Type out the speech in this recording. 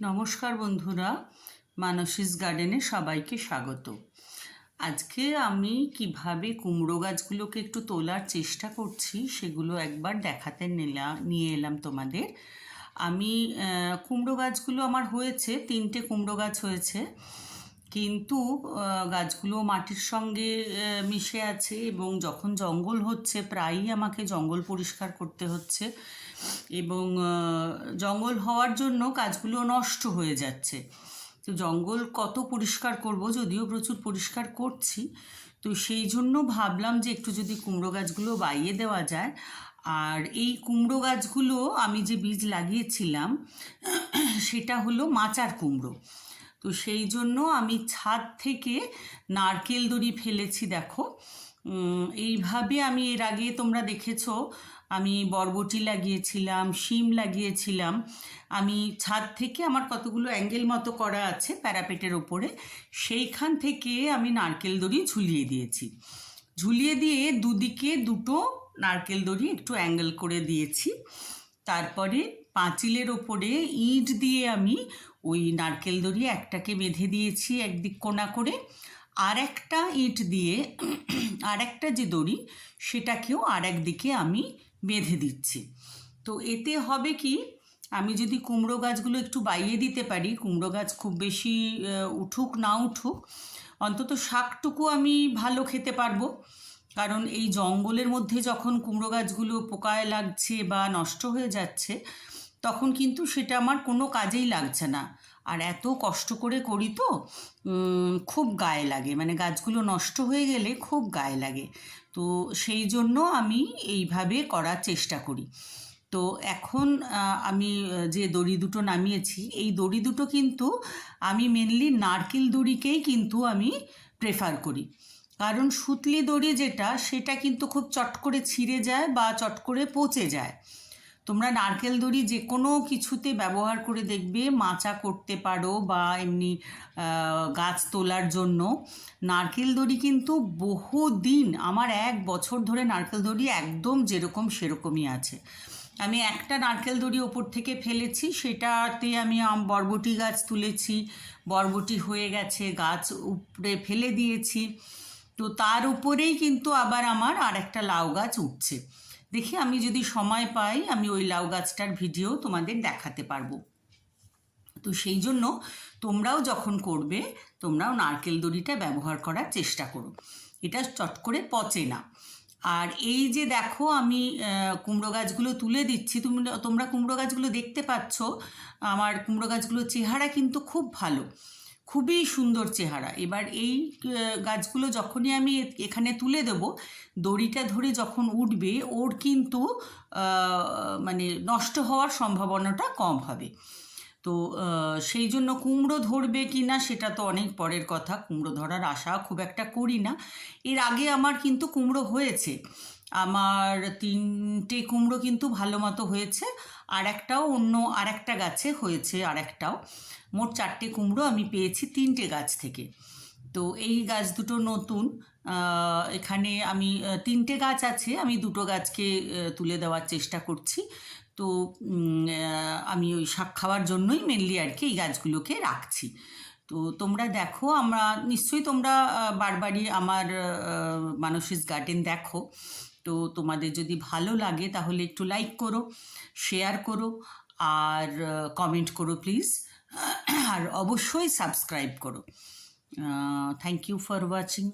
নমস্কার বন্ধুরা, মানসিস গার্ডেনে সবাইকে স্বাগত। আজকে আমি কীভাবে কুমড়ো গাছগুলোকে একটু তোলার চেষ্টা করছি, সেগুলো একবার দেখাতে নিলাম নিয়ে এলাম তোমাদের। আমি কুমড়ো গাছগুলো আমার হয়েছে, তিনটে কুমড়ো গাছ হয়েছে। কিন্তু গাছগুলো মাটির সঙ্গে মিশে আছে এবং যখন জঙ্গল হচ্ছে, প্রায়ই আমাকে জঙ্গল পরিষ্কার করতে হচ্ছে। এবং জঙ্গল হওয়ার জন্য গাছগুলো নষ্ট হয়ে যাচ্ছে। তো জঙ্গল কত পরিষ্কার করব যদিও প্রচুর পরিষ্কার করছি। তো সেই জন্য ভাবলাম যে একটু যদি কুমড়ো গাছগুলো বাইয়ে দেওয়া যায়। আর এই কুমড়ো গাছগুলো আমি যে বীজ লাগিয়েছিলাম, সেটা হলো মাচার কুমড়ো। তো সেই জন্য আমি ছাদ থেকে নারকেল দড়ি ফেলেছি, দেখো। এইভাবে আমি এর আগে তোমরা দেখেছ আমি বরবটি লাগিয়েছিলাম, শিম লাগিয়েছিলাম। আমি ছাদ থেকে আমার কতগুলো অ্যাঙ্গেল মতো করা আছে প্যারাপেটের ওপরে, সেইখান থেকে আমি নারকেল দড়ি ঝুলিয়ে দিয়েছি। ঝুলিয়ে দিয়ে দুদিকে দুটো নারকেল দড়ি একটু অ্যাঙ্গেল করে দিয়েছি। তারপরে পাঁচিলের ওপরে ইট দিয়ে আমি ওই নারকেল দড়ি একটাকে বেঁধে দিয়েছি একদিক কোনা করে। আর একটা ইট দিয়ে, আর একটা যে দড়ি, সেটাকেও আর একদিকে আমি বেঁধে দিচ্ছি। তো এতে হবে কি, আমি যদি কুমড়ো গাছগুলো একটু বাইয়ে দিতে পারি, কুমড়ো গাছ খুব বেশি উঠুক না উঠুক, অন্তত শাকটুকু আমি ভালো খেতে পারব। কারণ এই জঙ্গলের মধ্যে যখন কুমড়ো গাছগুলো পোকায় লাগছে বা নষ্ট হয়ে যাচ্ছে তখন কিন্তু সেটা আমার কোনো কাজেই লাগছে না। আর এত কষ্ট করে করি তো খুব গায়ে লাগে। মানে গাছগুলো নষ্ট হয়ে গেলে খুব গায়ে লাগে। তো সেই জন্য আমি এইভাবে করার চেষ্টা করি। তো এখন আমি যে দড়ি দুটো নামিয়েছি, এই দড়ি দুটো কিন্তু আমি মেনলি নারকেল দড়িকেই কিন্তু আমি প্রেফার করি। কারণ সুতলি দড়ি যেটা, সেটা কিন্তু খুব চট করে ছিঁড়ে যায় বা চট করে পচে যায়। তোমরা নারকেল দড়ি যে কোনো কিছুতে ব্যবহার করে দেখবে, মাচা করতে পারো বা এমনি গাছ তোলার জন্য। নারকেল দড়ি কিন্তু বহুদিন, আমার এক বছর ধরে নারকেল দড়ি একদম যেরকম সেরকমই আছে। আমি একটা নারকেল দড়ি ওপর থেকে ফেলেছি, সেটাতে আমি বরবটি গাছ তুলেছি, বরবটি হয়ে গেছে, গাছ উপরে ফেলে দিয়েছি। তো তার উপরেই কিন্তু আবার আমার আর একটা লাউ গাছ উঠছে। দেখি আমি যদি সময় পাই, আমি ওই লাউ গাছটার ভিডিও তোমাদের দেখাতে পারব। তো সেই জন্য তোমরাও যখন করবে, তোমরাও নারকেল দড়িটা ব্যবহার করার চেষ্টা করো। এটা চট করে পচে না। আর এই যে দেখো আমি কুমড়ো গাছগুলো তুলে দিচ্ছি, তুমি তোমরা কুমড়ো গাছগুলো দেখতে পাচ্ছ, আমার কুমড়ো গাছগুলোর চেহারা কিন্তু খুব ভালো। খুবই সুন্দর চেহারা। এবার এই গাছগুলো যখনই আমি এখানে তুলে দেব, দড়িটা ধরে যখন উঠবে, ওর কিন্তু মানে নষ্ট হওয়ার সম্ভাবনাটা কম হবে। তো সেই জন্য কুমড়ো ধরবে কি না সেটা তো অনেক পরের কথা। কুমড়ো ধরার আশা খুব একটা করি না। এর আগে আমার কিন্তু কুমড়ো হয়েছে। আমার তিনটে কুমড়ো কিন্তু ভালো মতো হয়েছে আর একটাও অন্য আর একটা গাছে হয়েছে আর একটাও মোট চারটে কুমড়ো আমি পেয়েছি তিনটে গাছ থেকে। তো এই গাছ দুটো নতুন এখানে আমি তিনটে গাছ আছে, আমি দুটো গাছকে তুলে দেওয়ার চেষ্টা করছি। তো আমি ওই শাক খাওয়ার জন্যই মেনলি আর কি এই গাছগুলোকে রাখছি। তো তোমরা দেখো, আমরা নিশ্চয়ই তোমরা বারবারই আমার মানসিস গার্ডেন দেখো। তো তোমাদের যদি ভালো লাগে তাহলে একটু লাইক করো, শেয়ার করো, আর কমেন্ট করো প্লিজ, আর অবশ্যই সাবস্ক্রাইব করো। Thank you for watching.